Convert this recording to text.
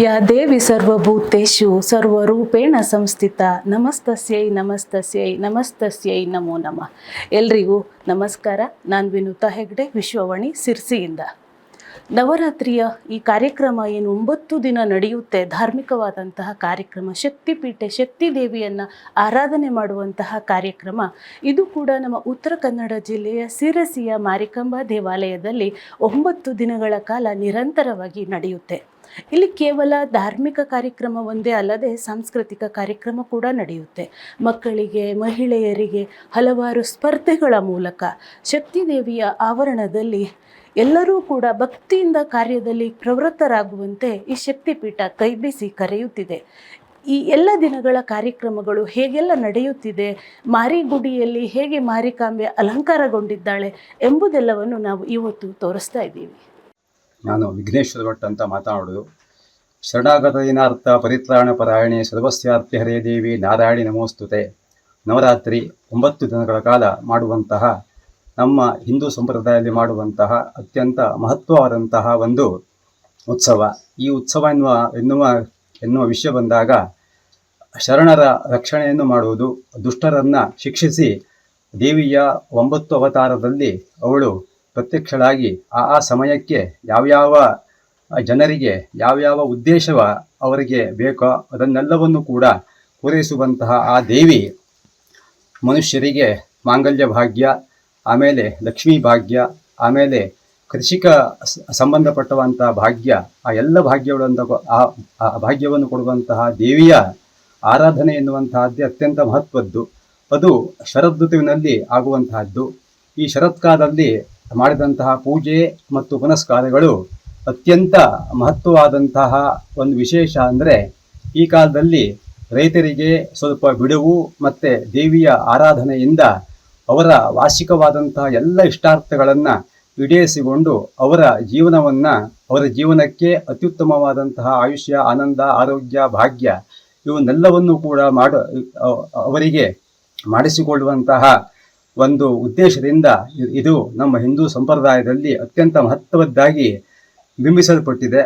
ಯಾ ದೇವಿ ಸರ್ವಭೂತೇಶು ಸರ್ವರೂಪೇಣ ಸಂಸ್ಥಿತ. ನಮಸ್ತಸ್ಯೈ ನಮಸ್ತಸ್ಯೈ ನಮಸ್ತಸ್ಯೈ ನಮೋ ನಮಃ. ಎಲ್ರಿಗೂ ನಮಸ್ಕಾರ. ನಾನು ವಿನುತಾ ಹೆಗ್ಡೆ, ವಿಶ್ವವಾಣಿ, ಸಿರ್ಸಿಯಿಂದ. ನವರಾತ್ರಿಯ ಈ ಕಾರ್ಯಕ್ರಮ ಏನು ಒಂಬತ್ತು ದಿನ ನಡೆಯುತ್ತೆ, ಧಾರ್ಮಿಕವಾದಂತಹ ಕಾರ್ಯಕ್ರಮ, ಶಕ್ತಿಪೀಠೆ ಶಕ್ತಿ ದೇವಿಯನ್ನು ಆರಾಧನೆ ಮಾಡುವಂತಹ ಕಾರ್ಯಕ್ರಮ. ಇದು ಕೂಡ ನಮ್ಮ ಉತ್ತರ ಕನ್ನಡ ಜಿಲ್ಲೆಯ ಸಿರಸಿಯ ಮಾರಿಕಂಬ ದೇವಾಲಯದಲ್ಲಿ ಒಂಬತ್ತು ದಿನಗಳ ಕಾಲ ನಿರಂತರವಾಗಿ ನಡೆಯುತ್ತೆ. ಇಲ್ಲಿ ಕೇವಲ ಧಾರ್ಮಿಕ ಕಾರ್ಯಕ್ರಮ ಒಂದೇ ಅಲ್ಲದೆ ಸಾಂಸ್ಕೃತಿಕ ಕಾರ್ಯಕ್ರಮ ಕೂಡ ನಡೆಯುತ್ತೆ. ಮಕ್ಕಳಿಗೆ, ಮಹಿಳೆಯರಿಗೆ ಹಲವಾರು ಸ್ಪರ್ಧೆಗಳ ಮೂಲಕ ಶಕ್ತಿ ದೇವಿಯ ಆವರಣದಲ್ಲಿ ಎಲ್ಲರೂ ಕೂಡ ಭಕ್ತಿಯಿಂದ ಕಾರ್ಯದಲ್ಲಿ ಪ್ರವೃತ್ತರಾಗುವಂತೆ ಈ ಶಕ್ತಿಪೀಠ ಕೈಬೀಸಿ ಕರೆಯುತ್ತಿದೆ. ಈ ಎಲ್ಲ ದಿನಗಳ ಕಾರ್ಯಕ್ರಮಗಳು ಹೇಗೆಲ್ಲ ನಡೆಯುತ್ತಿದೆ, ಮಾರಿಗುಡಿಯಲ್ಲಿ ಹೇಗೆ ಮಾರಿಕಾಂಬೆ ಅಲಂಕಾರಗೊಂಡಿದ್ದಾಳೆ ಎಂಬುದೆಲ್ಲವನ್ನು ನಾವು ಇವತ್ತು ತೋರಿಸ್ತಾ ಇದ್ದೀವಿ. ನಾನು ವಿಘ್ನೇಶ್ವರ ಭಟ್ ಅಂತ ಮಾತನಾಡೋದು. ಶರಣಾಗತ ದಿನಾರ್ಥ ಪರಿತ್ರಾಣ ಪರಾಯಣೆ ಸರ್ವಸ್ಯಾರ್ಥಿ ಹರೇ ದೇವಿ ನಾರಾಯಣಿ ನಮೋಸ್ತುತೆ. ನವರಾತ್ರಿ ಒಂಬತ್ತು ದಿನಗಳ ಕಾಲ ಮಾಡುವಂತಹ ನಮ್ಮ ಹಿಂದೂ ಸಂಪ್ರದಾಯದಲ್ಲಿ ಮಾಡುವಂತಹ ಅತ್ಯಂತ ಮಹತ್ವವಾದಂತಹ ಒಂದು ಉತ್ಸವ. ಈ ಉತ್ಸವ ಎನ್ನುವ ಎನ್ನುವ ಎನ್ನುವ ವಿಷಯ ಬಂದಾಗ ಶರಣರ ರಕ್ಷಣೆಯನ್ನು ಮಾಡುವುದು, ದುಷ್ಟರನ್ನ ಶಿಕ್ಷಿಸಿ ದೇವಿಯ ಒಂಬತ್ತು ಅವತಾರದಲ್ಲಿ ಅವಳು ಪ್ರತ್ಯಕ್ಷಳಾಗಿ ಆ ಆ ಸಮಯಕ್ಕೆ ಯಾವ್ಯಾವ ಜನರಿಗೆ, ಯಾವ್ಯಾವ ಉದ್ದೇಶವ ಅವರಿಗೆ ಬೇಕೋ ಅದನ್ನೆಲ್ಲವನ್ನು ಕೂಡ ಪೂರೈಸುವಂತಹ ಆ ದೇವಿ ಮನುಷ್ಯರಿಗೆ ಮಾಂಗಲ್ಯ ಭಾಗ್ಯ ಆಮೇಲೆ ಲಕ್ಷ್ಮೀ ಭಾಗ್ಯ, ಆಮೇಲೆ ಕೃಷಿಕ ಸಂಬಂಧಪಟ್ಟವಂತಹ ಭಾಗ್ಯ, ಆ ಎಲ್ಲ ಆ ಆ ಭಾಗ್ಯವನ್ನು ಕೊಡುವಂತಹ ದೇವಿಯ ಆರಾಧನೆ ಎನ್ನುವಂತಹದ್ದೇ ಅತ್ಯಂತ ಮಹತ್ವದ್ದು. ಅದು ಶರದ್ ಋತುವಿನಲ್ಲಿ ಆಗುವಂತಹದ್ದು. ಈ ಶರತ್ಕಾಲದಲ್ಲಿ ಮಾಡಿದಂತಹ ಪೂಜೆ ಮತ್ತು ಪುನಸ್ಕಾರಗಳು ಅತ್ಯಂತ ಮಹತ್ವವಾದಂತಹ ಒಂದು ವಿಶೇಷ ಅಂದರೆ ಈ ಕಾಲದಲ್ಲಿ ರೈತರಿಗೆ ಸ್ವಲ್ಪ ಬಿಡುವು ಮತ್ತು ದೇವಿಯ ಆರಾಧನೆಯಿಂದ ಅವರ ವಾರ್ಷಿಕವಾದಂತಹ ಎಲ್ಲ ಇಷ್ಟಾರ್ಥಗಳನ್ನು ಈಡೇರಿಸಿಕೊಂಡು ಅವರ ಜೀವನವನ್ನು, ಅವರ ಜೀವನಕ್ಕೆ ಅತ್ಯುತ್ತಮವಾದಂತಹ ಆಯುಷ್ಯ, ಆನಂದ, ಆರೋಗ್ಯ, ಭಾಗ್ಯ ಇವನ್ನೆಲ್ಲವನ್ನು ಕೂಡ ಮಾಡ ಅವರಿಗೆ ಮಾಡಿಸಿಕೊಳ್ಳುವಂತಹ ಒಂದು ಉದ್ದೇಶದಿಂದ ಇದು ನಮ್ಮ ಹಿಂದೂ ಸಂಪ್ರದಾಯದಲ್ಲಿ ಅತ್ಯಂತ ಮಹತ್ವದ್ದಾಗಿ ಬಿಂಬಿಸಲ್ಪಟ್ಟಿದೆ.